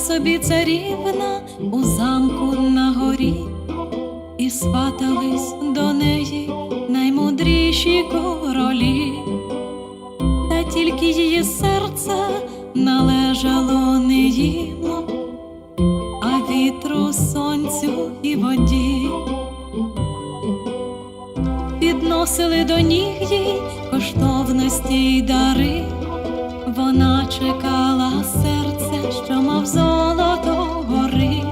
собі царівна у замку на горі, і сватались до неї наймудріші королі, та тільки її серце належало не їм, а вітру, сонцю і воді. Підносили до ніг їй коштовності й дари. Вона чекала серця, що мав золото горить.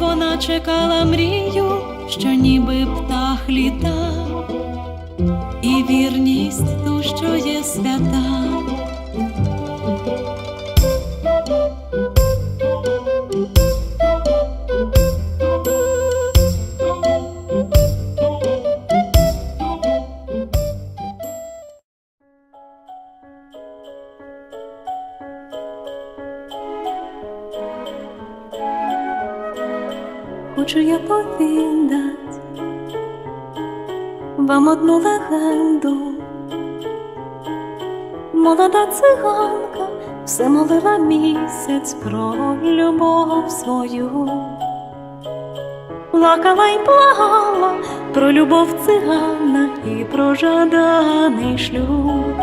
Вона чекала мрію, що ніби птах літа, і вірність ту, що є свята. Хочу я повідать вам одну легенду. Молода циганка все молила місяць про любов свою, плакала й благала про любов цигана і про жаданий шлюб.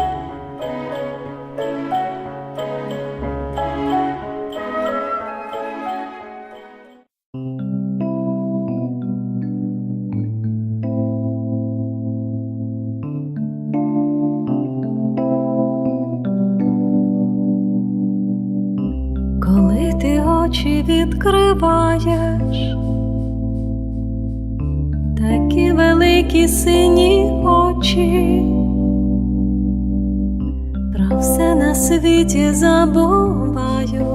Очі відкриваєш, такі великі сині очі, про все на світі забуваю,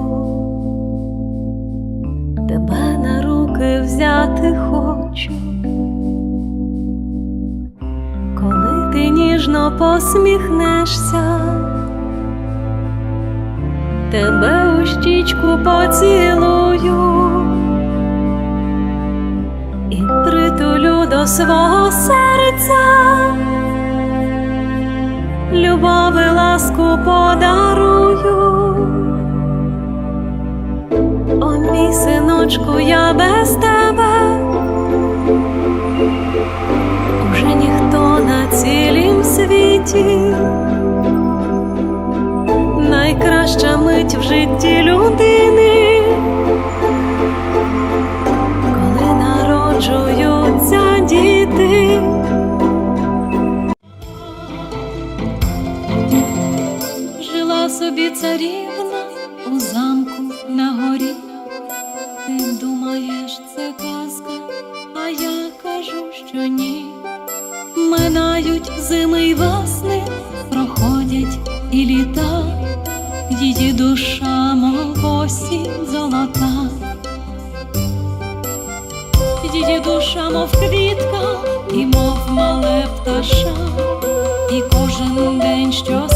тебе на руки взяти хочу, коли ти ніжно посміхнешся тебе у щічку поцілую. І притулю до свого серця, любов і ласку подарую. О, мій синочку, я без тебе, уже ніхто на цілім світі найкраща мить в житті людини, коли народжуються діти. Жила собі царівна у замку на горі. Ти думаєш, це казка, а я кажу, що ні. Минають зими й весни, проходять і літа, її душа, мов осінь золота. Її душа, мов квітка, і мов мале пташа, і кожен день, що